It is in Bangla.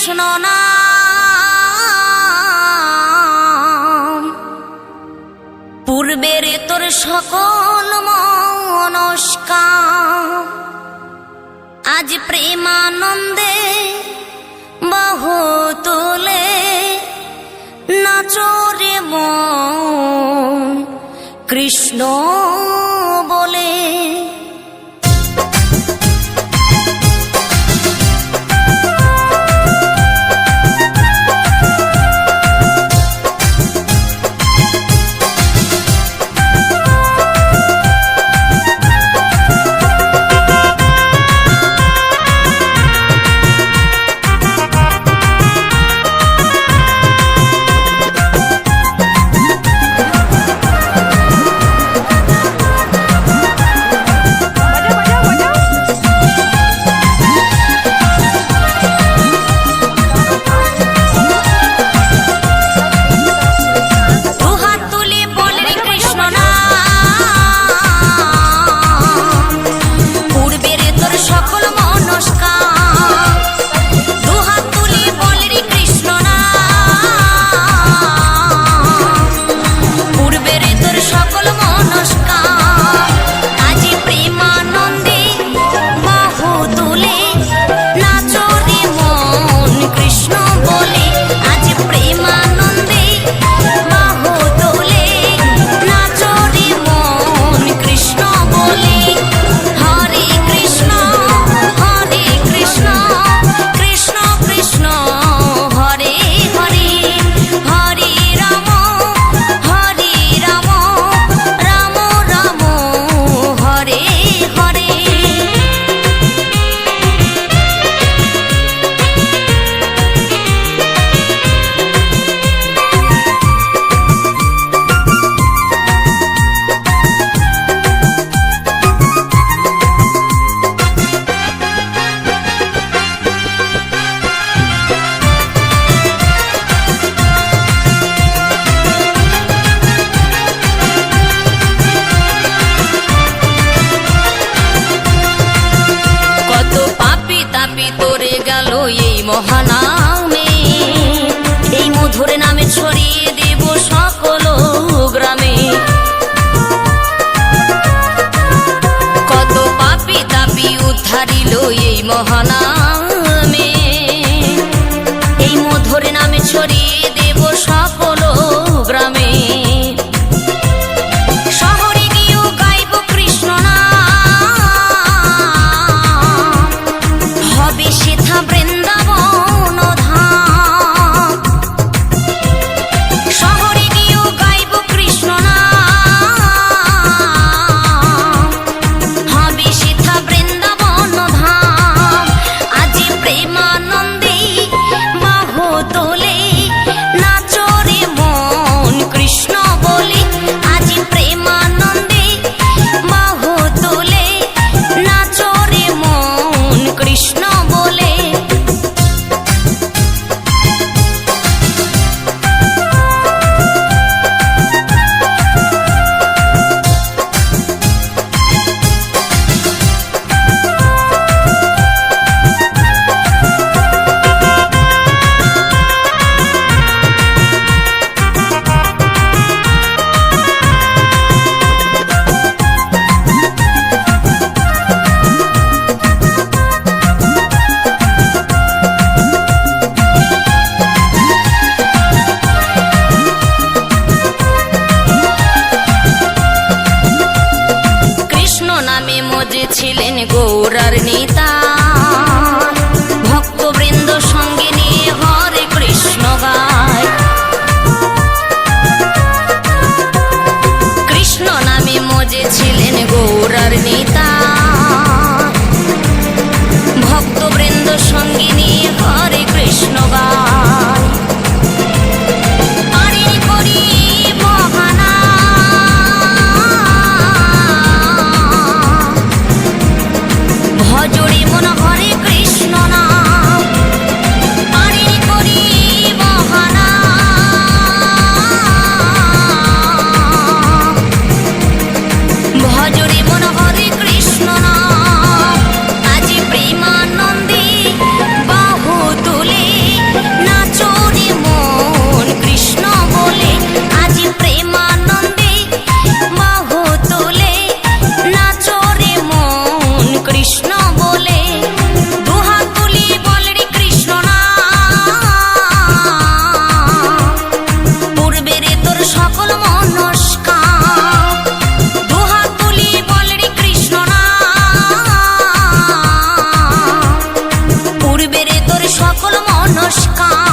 কৃষ্ণ নাম পূর্বের তোর সকল মনস্কার আজ প্রেমানন্দে বাহ তোলে নাচরে মন। কৃষ্ণ গেল এই মহানামে। এই মধুর নামে ছড়িয়ে দেব সকল গ্রামে। কত পাপি তাপি উদ্ধারিল এই মহান এখন হরে কৃষ্ণ না নমস্কার